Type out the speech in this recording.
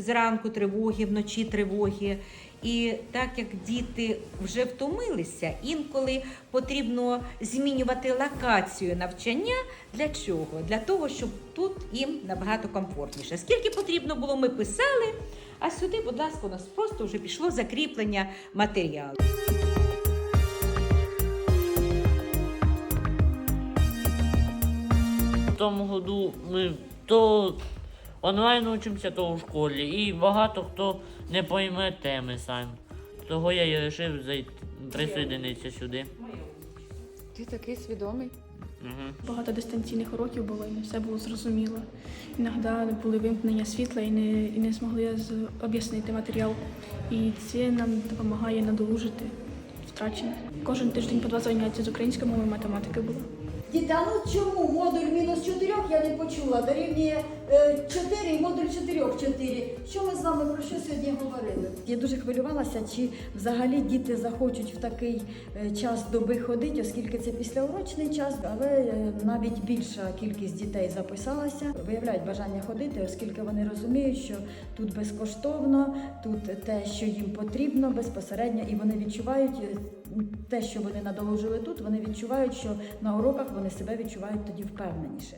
Зранку тривоги, вночі тривоги. І так як діти вже втомилися, інколи потрібно змінювати локацію навчання. Для чого? Для того, щоб тут їм набагато комфортніше. Скільки потрібно було, ми писали, а сюди, будь ласка, у нас просто вже пішло закріплення матеріалу. В тому году ми то онлайн учимося, то у школі. І багато хто не пойме теми сам. Того я і вирішив зайти присоединитися сюди. Ти такий свідомий. Угу. Багато дистанційних уроків було, і не все було зрозуміло. Іноді були вимкнення світла і не, і не змогли з- об'яснити матеріал. І це нам допомагає надолужити втрачене. Кожен тиждень по два заняття з української мови математики було. Діти, ну чому модуль мінус 4 я почула, дорівнює е, 4 і модуль 4 4. Що ми з вами про що сьогодні говорили? Я дуже хвилювалася, чи взагалі діти захочуть в такий е, час доби ходити, оскільки це післяурочний час, але е, навіть більша кількість дітей записалася, виявляють бажання ходити, оскільки вони розуміють, що тут безкоштовно, тут те, що їм потрібно безпосередньо, і вони відчувають е, те, що вони надолужили тут, вони відчувають, що на уроках вони себе відчувають тоді впевненіше.